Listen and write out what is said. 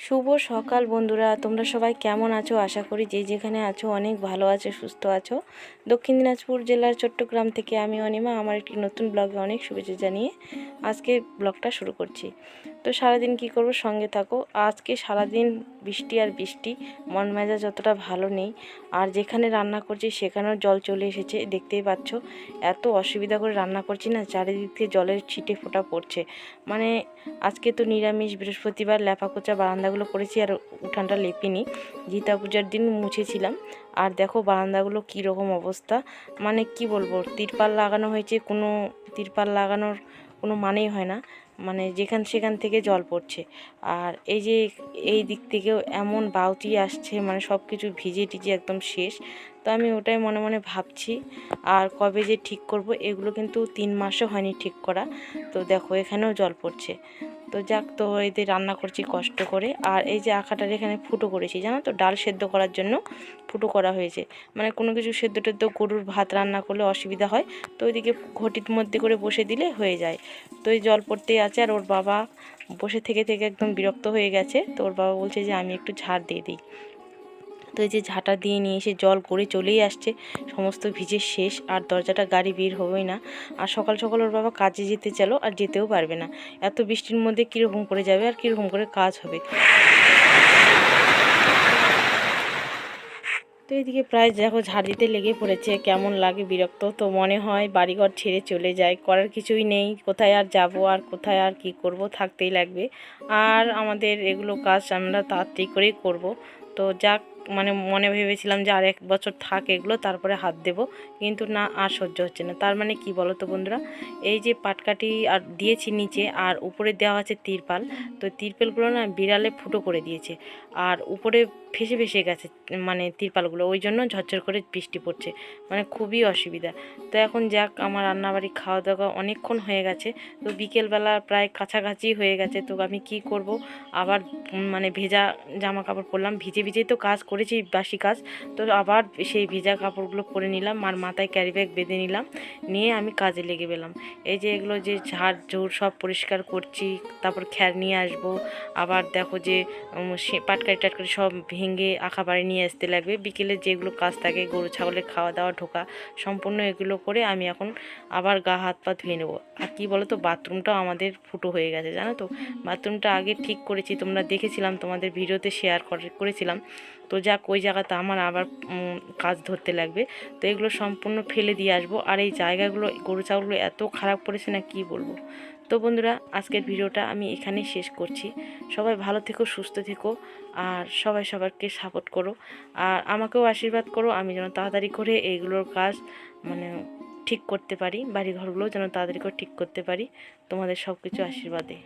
শুভ সকাল বন্ধুরা, তোমরা সবাই কেমন আছো? আশা করি যে যেখানে আছো অনেক ভালো আছো, সুস্থ আছো। দক্ষিণ দিনাজপুর জেলার চট্টগ্রাম থেকে আমি অনিমা, আমার একটি নতুন ব্লগে অনেক শুভেচ্ছা জানিয়ে আজকে ব্লগটা শুরু করছি। তো সারাদিন কি করব? সঙ্গে থাকো। আজকে সারাদিন বৃষ্টি আর বৃষ্টি, মন মেজাজ যতটা ভালো নেই। আর যেখানে রান্না করছি, সেখানেও জল চলে এসেছে, দেখতেই পাচ্ছ। এত অসুবিধা করে রান্না করছি না, চারিদিক থেকে জলের ছিটে ফোঁটা পড়ছে। মানে আজকে তো নিরামিষ, বৃহস্পতিবার ল্যাপাকোচা বারান্দাগুলো করেছি আর উঠানটা লেপিনি। গীতা পূজার দিন মুছেছিলাম। আর দেখো বারান্দাগুলো কী রকম অবস্থা। মানে কি বলব, তিরপাল লাগানো হয়েছে, কোনো তিরপাল লাগানোর কোনো মানেই হয় না। মানে যেখান সেখান থেকে জল পড়ছে। আর এই যে এই দিক থেকেও এমন বাউটি আসছে মানে সব কিছু ভিজে টিজে একদম শেষ। তো আমি ওটাই মনে মনে ভাবছি, আর কবে যে ঠিক করব, এগুলো কিন্তু তিন মাসও হয়নি ঠিক করা। তো দেখো এখানেও জল পড়ছে। তো যাক, তো এতে রান্না করছি কষ্ট করে। আর এই যে আঁকাটার এখানে ফুটো করেছি, জানো তো? ডাল সেদ্ধ করার জন্য ফুটো করা হয়েছে। মানে কোনো কিছু সেদ্ধ টেদ্ধ গরুর ভাত রান্না করলে অসুবিধা হয়। তো ওইদিকে ঘটির মধ্যে করে বসে দিলে হয়ে যায়। তো এই জল পড়তেই আছে আর ওর বাবা বসে থেকে থেকে একদম বিরক্ত হয়ে গেছে। তো ওর বাবা বলছে যে, আমি একটু ঝাড় দিয়ে দিই। তো এই যে ঝাঁটা দিয়ে নিয়ে এসে জল করে চলেই আসছে। সমস্ত ভিজে শেষ, আর দরজাটা গাড়ি বের হবেই না। আর সকাল সকাল ওর বাবা কাজে যেতে চলো আর যেতেও পারবে না। এত বৃষ্টির মধ্যে কীরকম করে যাবে, আর কীরকম করে কাজ হবে? তো এদিকে প্রায় দেখো ঝাড় দিতে লেগে পড়েছে, কেমন লাগে বিরক্ত তো মনে হয়, বাড়িঘর ছেড়ে চলে যায়, করার কিছুই নেই, কোথায় আর যাব, আর কোথায় আর কি করব, থাকতেই লাগবে। আর আমাদের এগুলো কাজ আমরা তাড়াতাড়ি করেই করব। তো যাক মানে মনে ভেবেছিলাম যে আর এক বছর থাক এগুলো, তারপরে হাত দেব। কিন্তু না, আর সহ্য হচ্ছে না। তার মানে কি বলো তো বন্ধুরা? এই যে পাটকাঠি আর দিয়েছি নিচে, আর উপরে দেওয়া আছে তিরপাল। তো তিরপালগুলো না বিড়ালে ফুটো করে দিয়েছে। আর উপরে ফেসে ফেসে গেছে মানে তিরপালগুলো। ওই জন্য ঝরঝর করে বৃষ্টি পড়ছে। মানে খুবই অসুবিধা। তো এখন যাক, আমার রান্নাবাড়ি খাওয়া দাওয়া অনেকক্ষণ হয়ে গেছে। তো বিকেলবেলা প্রায় কাছাকাছি হয়ে গেছে। তো আমি কি করব? আবার মানে ভেজা জামা কাপড় পরলাম ভিজে ভিজেই তো কাজ করেছি বাসি কাজ। তো আবার সেই ভিজা কাপড়গুলো পরে নিলাম আর মাথায় ক্যারি ব্যাগ বেঁধে নিলাম। নিয়ে আমি কাজে লেগে পেলাম এই যে এগুলো যে ঝাড় ঝোড় সব পরিষ্কার করছি, তারপর খ্যার নিয়ে আসব। আবার দেখো যে পাটকারি টাটকারি সব ভেঙে আঁকা বাড়ি নিয়ে আসতে লাগবে। বিকেলে যেগুলো কাজ থাকে, গরু, ছাগলের খাওয়া দাওয়া, ঢোকা, সম্পূর্ণ এগুলো করে আমি এখন আবার গা হাত পা ধুয়ে নেব। আর কী বলো তো বাথরুমটাও আমাদের ফুটো হয়ে গেছে, জানো তো? বাথরুমটা আগে ঠিক করেছি, তোমরা দেখেছিলাম, তোমাদের ভিডিওতে শেয়ার করেছিলাম। তো যাক, ওই জায়গাতে আমার আবার কাজ ধরতে লাগবে। তো এগুলো সম্পূর্ণ ফেলে দিয়ে আসব। আর এই জায়গাগুলো, গরু ছাগলগুলো এত খারাপ করেছে না কি বলব? তো বন্ধুরা, আজকের ভিডিওটা আমি এখানেই শেষ করছি। সবাই ভালো থেকো, সুস্থ থেকো, আর সবাই সবাইকে সাপোর্ট করো। আর আমাকেও আশীর্বাদ করো, আমি যেন তাড়াতাড়ি করে এইগুলোর কাজ মানে ঠিক করতে পারি বাড়ি ঘরগুলো যেন তাড়াতাড়ি করে ঠিক করতে পারি। তোমাদের সব কিছু আশীর্বাদে।